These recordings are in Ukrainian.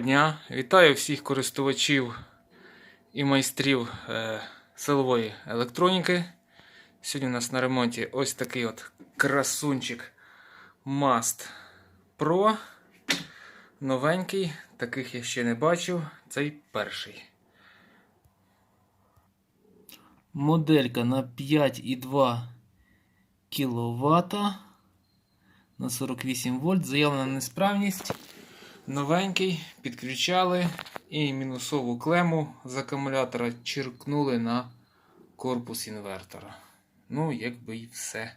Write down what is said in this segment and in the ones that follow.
дня. Вітаю всіх користувачів і майстрів е, силової електроніки. Сьогодні у нас на ремонті ось такий от красунчик Mast Pro. Новенький, таких я ще не бачив. Цей перший. Моделька на 5,2 кВт на 48 вольт. Заявлена несправність. Новенький, підключали і мінусову клему з акумулятора черкнули на корпус інвертора. Ну, якби і все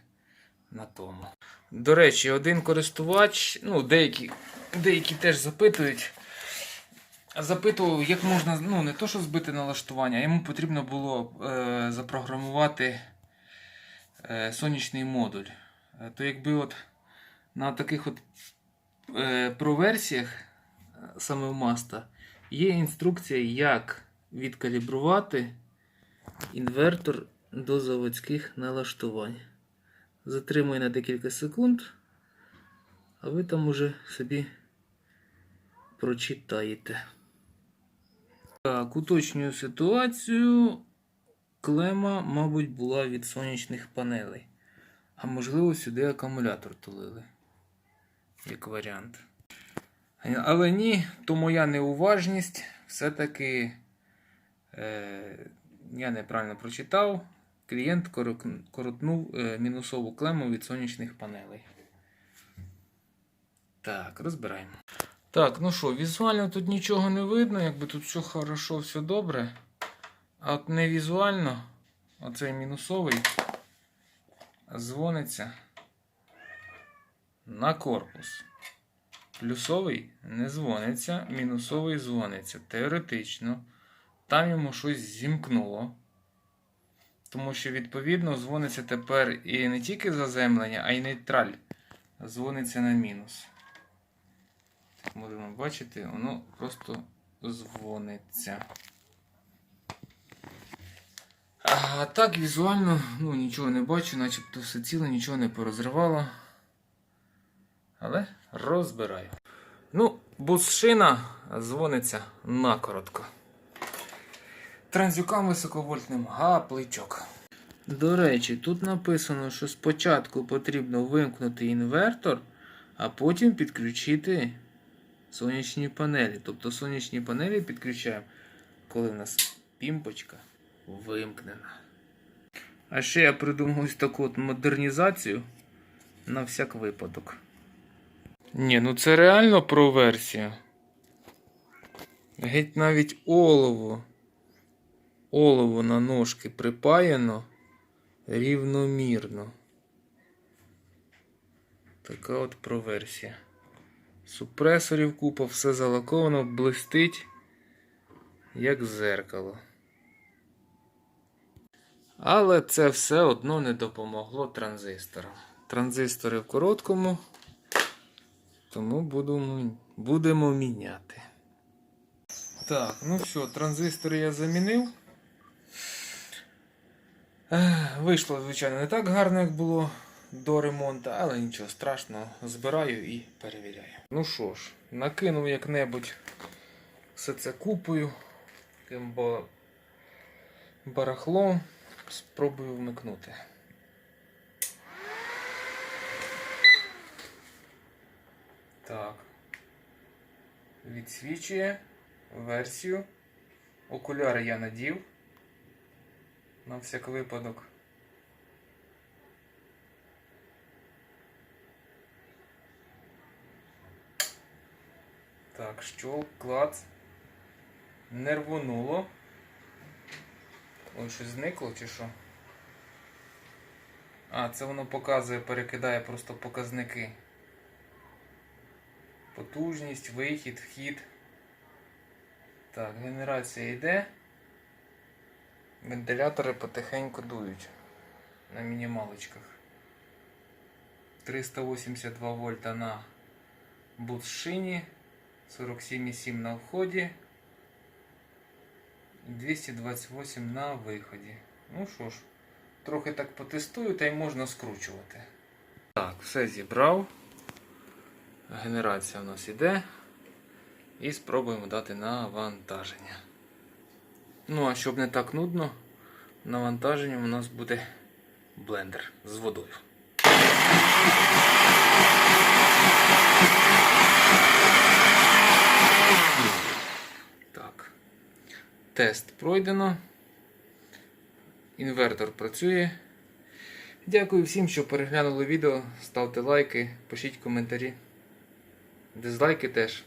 на тому. До речі, один користувач, ну, деякі, деякі теж запитують. Запитував, як можна ну, не то, що збити налаштування, а йому потрібно було е, запрограмувати е, сонячний модуль. Е, то якби от на таких от е, проверсіях е, саме в маста є інструкція, як відкалібрувати інвертор до заводських налаштувань. Затримує на декілька секунд, а ви там уже собі прочитаєте. Так, уточнюю ситуацію. Клема, мабуть, була від сонячних панелей. А можливо, сюди акумулятор тулили. Як варіант. Але ні, то моя неуважність. Все-таки е, я неправильно прочитав. Клієнт коротнув е, мінусову клему від сонячних панелей. Так, розбираємо. Так, ну що, візуально тут нічого не видно, якби тут все хорошо, все добре. А от не візуально, оцей мінусовий дзвониться на корпус. Плюсовий не дзвониться, мінусовий дзвониться. Теоретично. Там йому щось зімкнуло. Тому що, відповідно, дзвониться тепер і не тільки заземлення, а й нейтраль. Дзвониться на мінус. Можемо бачити, воно просто дзвониться. А так, візуально, ну, нічого не бачу, начебто все ціле, нічого не порозривало. Але розбираю. Ну, бус-шина дзвониться накоротко. Транзюкам високовольтним гапличок. До речі, тут написано, що спочатку потрібно вимкнути інвертор, а потім підключити сонячні панелі. Тобто сонячні панелі підключаємо, коли в нас пімпочка вимкнена. А ще я придумав ось таку от модернізацію на всяк випадок. Ні, ну це реально про версію. Геть навіть олово. Олово на ножки припаяно рівномірно. Така от проверсія. Супресорів купа, все залаковано, блистить, як зеркало. Але це все одно не допомогло транзисторам. Транзистори в короткому, тому будемо, будемо міняти. Так, ну все, транзистори я замінив. Вийшло, звичайно, не так гарно, як було до ремонту, але нічого страшного, збираю і перевіряю. Ну що ж, накинув як-небудь все це купою, ба- барахлом, спробую вмикнути. Так. Відсвічує версію. Окуляри я надів. На всяк випадок. Так, щолк, клац. Не рвонуло. Ой, щось зникло чи що? А, це воно показує, перекидає просто показники. Потужність, вихід, вхід. Так, генерація йде. Вентилятори потихеньку дують на мінімалочках. 382 вольта на бус-шині, 47,7 на вході, 228 на виході. Ну що ж, трохи так потестую та й можна скручувати. Так, все зібрав. Генерація у нас іде. І спробуємо дати навантаження. Ну, а щоб не так нудно, навантаженням у нас буде блендер з водою. Так. Тест пройдено. Інвертор працює. Дякую всім, що переглянули відео. Ставте лайки, пишіть коментарі. Дизлайки теж.